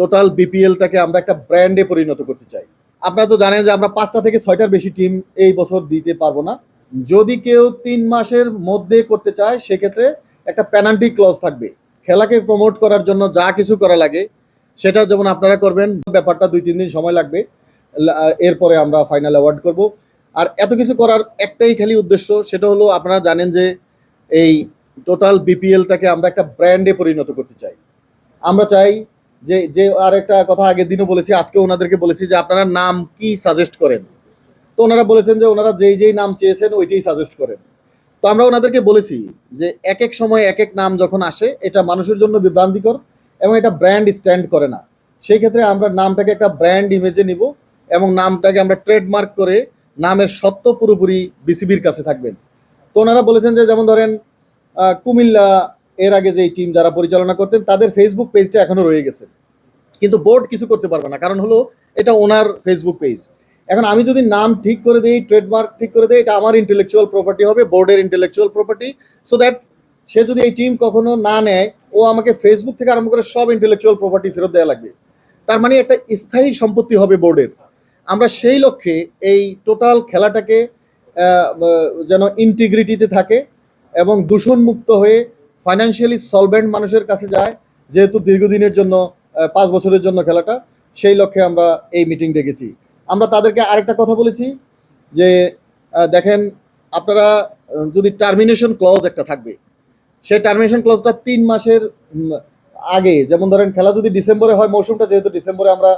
Total বিপিএলটাকে আমরা একটা ব্র্যান্ডে পরিণত করতে চাই। আপনারা তো জানেন যে আমরা পাঁচটা থেকে ছয়টার বেশি টিম এই বছর দিতে পারব না। যদি কেউ তিন মাসের মধ্যে করতে চায়, সেক্ষেত্রে একটা পেনাল্টি ক্লজ থাকবে। খেলাকে প্রমোট করার জন্য যা কিছু করা লাগে, সেটা যেমন আপনারা করবেন, ব্যাপারটা দুই, তিন দিন সময় লাগবে। এরপরে আমরা ফাইনাল অ্যাওয়ার্ড করব। আর এত কিছু করার একটাই খালি উদ্দেশ্য, সেটা হলো আপনারা জানেন যে এই টোটাল বিপিএলটাকে আমরা একটা ব্র্যান্ডে পরিণত করতে চাই। আমরা চাই যে যে আর একটা কথা আগের দিনও বলেছি, আজকে ওনাদেরকে বলেছি যে আপনারা নাম কি সাজেস্ট করেন। তো ওনারা বলেছেন যে ওনারা যেই যেই নাম চেয়েছেন ওইটাই সাজেস্ট করেন। তো আমরা ওনাদেরকে বলেছি যে এক এক সময় এক এক নাম যখন আসে, এটা মানুষের জন্য বিভ্রান্তিকর এবং এটা ব্র্যান্ড স্ট্যান্ড করে না। সেই ক্ষেত্রে আমরা নামটাকে একটা ব্র্যান্ড ইমেজে নিব এবং নামটাকে আমরা ট্রেডমার্ক করে নামের সত্য পুরোপুরি বিসিবির কাছে থাকবেন। তো ওনারা বলেছেন যে যেমন ধরেন কুমিল্লা এর আগে যে টিম যারা পরিচালনা করতেন, তাদের ফেসবুক পেজটা এখনও রয়ে গেছে। কিন্তু বোর্ড কিছু করতে পারবে না, কারণ হলো এটা ওনার ফেসবুক পেজ এখন আমি যদি নাম ঠিক করে দিই ট্রেডমার্ক ঠিক করে দিই, এটা আমার ইন্টেলেকচুয়াল প্রপার্টি হবে বোর্ডের ইন্টেলেকচুয়াল প্রপার্টি সো দ্যাট সে যদি এই টিম কখনো না নেয়, ও আমাকে ফেসবুক থেকে আরম্ভ করে সব ইন্টেলেকচুয়াল প্রপার্টি ফেরত দেওয়া লাগবে। তার মানে একটা স্থায়ী সম্পত্তি হবে বোর্ডের আমরা সেই লক্ষ্যে এই টোটাল খেলাটাকে যেন ইন্টিগ্রিটিতে থাকে এবং দূষণমুক্ত হয়ে ফাইন্যান্সিয়ালি সলভেন্ট মানুষের কাছে যায়, যেহেতু দীর্ঘদিনের জন্য পাঁচ বছরের জন্য খেলাটা, সেই লক্ষ্যে আমরা এই মিটিং ডেকেছি আমরা তাদেরকে আরেকটা কথা বলেছি, যে দেখেন, আপনারা যদি টার্মিনেশন ক্লজ একটা থাকবে, সেই টার্মিনেশন ক্লজটা তিন মাসের আগে, যেমন ধরেন খেলা যদি ডিসেম্বরে হয়, মৌসুমটা যেহেতু ডিসেম্বরে আমরা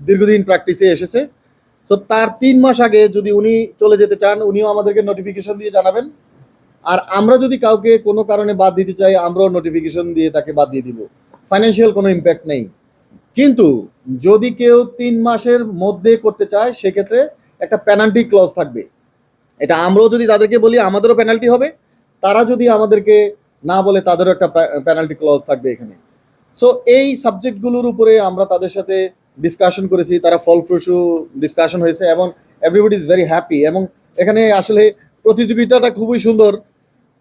দীর্ঘদিন প্র্যাকটিসে এসেছে সো তার তিন মাস আগে যদি উনি চলে যেতে চান, উনিও আমাদেরকে নোটিফিকেশন দিয়ে জানাবেন আর আমরা যদি কাউকে কোনো কারণে বাদ দিতে চাই, আমরাও নোটিফিকেশন দিয়ে তাকে বাদ দিয়ে দিব। ফাইন্যান্সিয়াল কোনো ইম্প্যাক্ট নেই। কিন্তু যদি কেউ তিন মাসের মধ্যে করতে চায়, সেক্ষেত্রে একটা পেনাল্টি ক্লজ থাকবে। এটা আমরাও যদি তাদেরকে বলি, আমাদেরও পেনাল্টি হবে। তারা যদি আমাদেরকে না বলে, তাদেরও একটা পেনাল্টি ক্লজ থাকবে এখানে। সো এই সাবজেক্টগুলোর উপরে আমরা তাদের সাথে ডিসকাশন করেছি। তারা ফলপ্রসূ ডিসকাশন হয়েছে এবং এভরিবডি ইজ ভেরি হ্যাপি এবং এখানে আসলে প্রতিযোগিতাটা খুবই সুন্দর।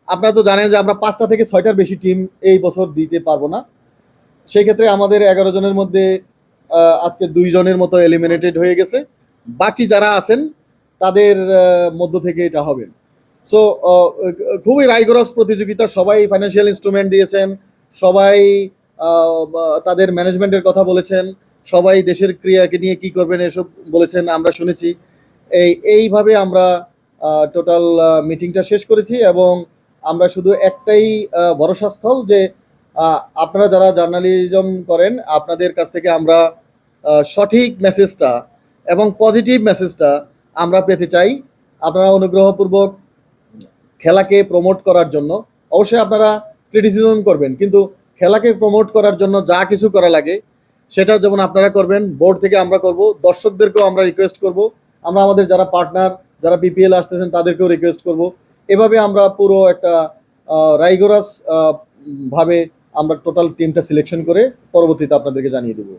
আপনারা তো জানেন যে আমরা পাঁচটা থেকে ছয়টার বেশি টিম এই বছর দিতে পারব না। সেই ক্ষেত্রে আমাদের এগারো জনের মধ্যে আজকে দুই জনের মতো এলিমিনেটেড হয়ে গেছে। বাকি যারা আছেন, তাদের মধ্য থেকে এটা হবে। সো খুবই রাইগরস প্রতিযোগিতা। সবাই ফাইন্যান্সিয়াল ইনস্ট্রুমেন্ট দিয়েছেন। সবাই তাদের ম্যানেজমেন্টের কথা বলেছেন। সবাই দেশের ক্রিয়াকে নিয়ে কি করবেন এসব বলেছেন, আমরা শুনেছি। এই, এইভাবে আমরা টোটাল মিটিংটা শেষ করেছি এবং আমরা শুধু একটাই ভরসাস্থল যে আপনারা যারা জার্নালিজম করেন, আপনাদের কাছ থেকে আমরা সঠিক মেসেজটা এবং পজিটিভ মেসেজটা আমরা পেতে চাই। আপনারা অনুগ্রহপূর্বক খেলাকে প্রমোট করার জন্য। অবশ্যই আপনারা ক্রিটিসিজম করবেন, কিন্তু খেলাকে প্রমোট করার জন্য যা কিছু করা লাগে, সেটা যেমন আপনারা করবেন বোর্ড থেকে আমরা করব, দর্শকদেরকেও আমরা রিকোয়েস্ট করব। আমরা আমাদের যারা পার্টনার যারা বিপিএল আসতেছেন, তাদেরকেও রিকোয়েস্ট করব। এভাবে আমরা পুরো একটা রাইগোরাস ভাবে আমরা টোটাল টিমটা সিলেকশন করে পরবর্তীতে আপনাদেরকে জানিয়ে দেবো।